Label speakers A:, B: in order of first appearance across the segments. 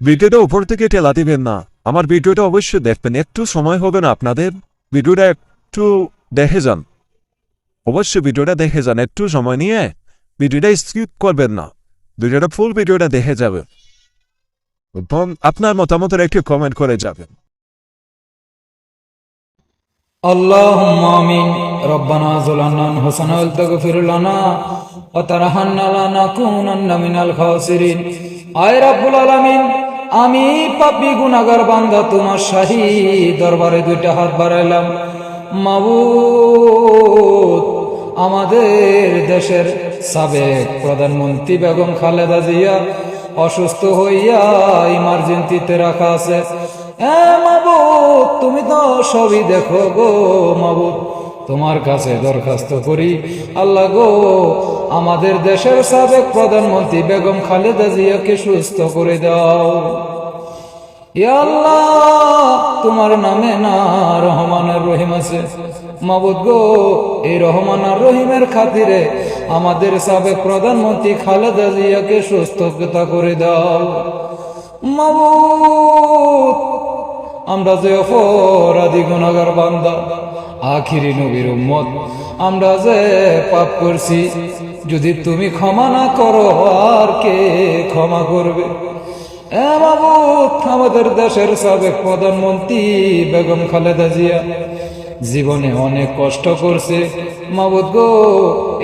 A: ভিডিওটা উপর থেকে ঠেলা দিবেন না আমার ভিডিওটা অবশ্যই দেখবেন একটু সময় হবে না আপনাদের ভিডিওটা একটু দেখে যান অবশ্যই ভিডিওটা দেখে যান একটু সময় নিয়ে ভিডিওটা স্কিপ করবেন না ভিডিওটা ফুল ভিডিওটা দেখে যাবেন এবং আপনার মতামতের একটি কমেন্ট করে যাবেন
B: اللهم آمين ربنا ظلمنا أنفسنا وتغفر لنا وترحمنا لنكونن من الخاسرين আয় রাব্বুল আলামিন আমি পাপী গুনাহগার বান্দা, তোমার শাহী দরবারে দুইটা হাত বাড়াইলাম। মাবুদ, আমাদের দেশের সাবেক প্রধানমন্ত্রী বেগম খালেদা জিয়া অসুস্থ হইয়া ইমার্জেন্সিতে রাখা আছে। তুমি তো সবই দেখো গো মাবুদ। তোমার কাছে দরখাস্ত করি, আল্লাহ গো আমাদের দেশের সাবেক প্রধানমন্ত্রী বেগম খালেদা জিয়াকে সুস্থ করে দাও। আল্লাহ, তোমার নামে না রহমান আর রহিম আছে। মাবুদ গো, এই রহমান আর রহিমের খাতিরে আমাদের সাবেক প্রধানমন্ত্রী খালেদা জিয়াকে সুস্থতা করে দাও। মাবুদ, আমরা যে অপরাধী গুণাগার বান্দা, আখিরি নবীর উম্মত, আমরা যে পাপ করছি যদি তুমি ক্ষমা না করো, আর কে ক্ষমা করবে? আমাদের দেশের সাবেক প্রধানমন্ত্রী বেগম খালেদা জিয়া জীবনে অনেক কষ্ট করছে। মাবুদ গো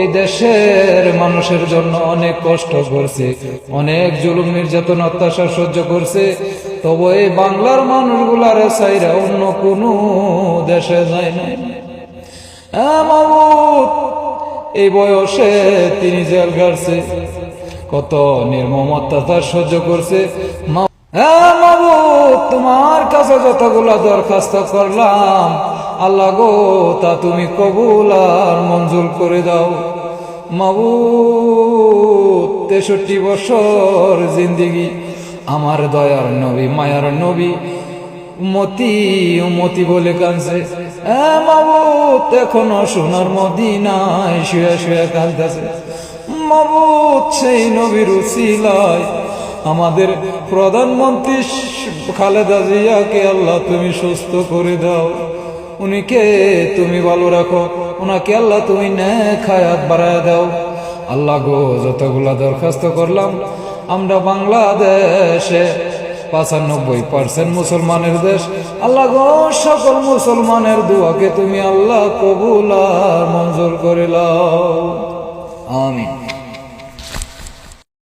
B: এই দেশের মানুষের জন্য অনেক কষ্ট করছে। অনেক জুলুম, নির্যাতন, অত্যাচার সহ্য করছে। তবু এই বাংলার মানুষগুলার সাইরা অন্য কোনো দেশে যায় না এ মাবুদ এই বয়সে তিনি জেল গাড়ছে কত নির্মম অত্যাচার সহ্য করছে। তোমার কাছে যতগুলো দরখাস্ত করলাম, আল্লাহ গো, তা তুমি কবুল আর মঞ্জুর করে দাও। মাবুদ তেষট্টি বছর জিন্দিগি, আমার দয়ার নবী, মায়ার নবী মতি মতি বলে কানছে এ মাবুত, এখনও সোনার মদিনায় শুয়ে শুয়ে কাঁদতেছে। মাবুত, সেই নবীর উসিলায় আমাদের প্রধানমন্ত্রী খালেদা জিয়াকে আল্লাহ তুমি সুস্থ করে দাও। উনিকে তুমি ভালো রাখো। ওনাকে আল্লাহ তুমি খায়াত বাড়ায় দাও। আল্লাহ গো, যতগুলা দরখাস্ত করলাম, আমরা বাংলাদেশে পাঁচানব্বই পার্সেন্ট মুসলমানের দেশ। আল্লাহ সকল মুসলমানের দুয়াকে তুমি আল্লাহ কবুলা মঞ্জুর করে লাও আমিন।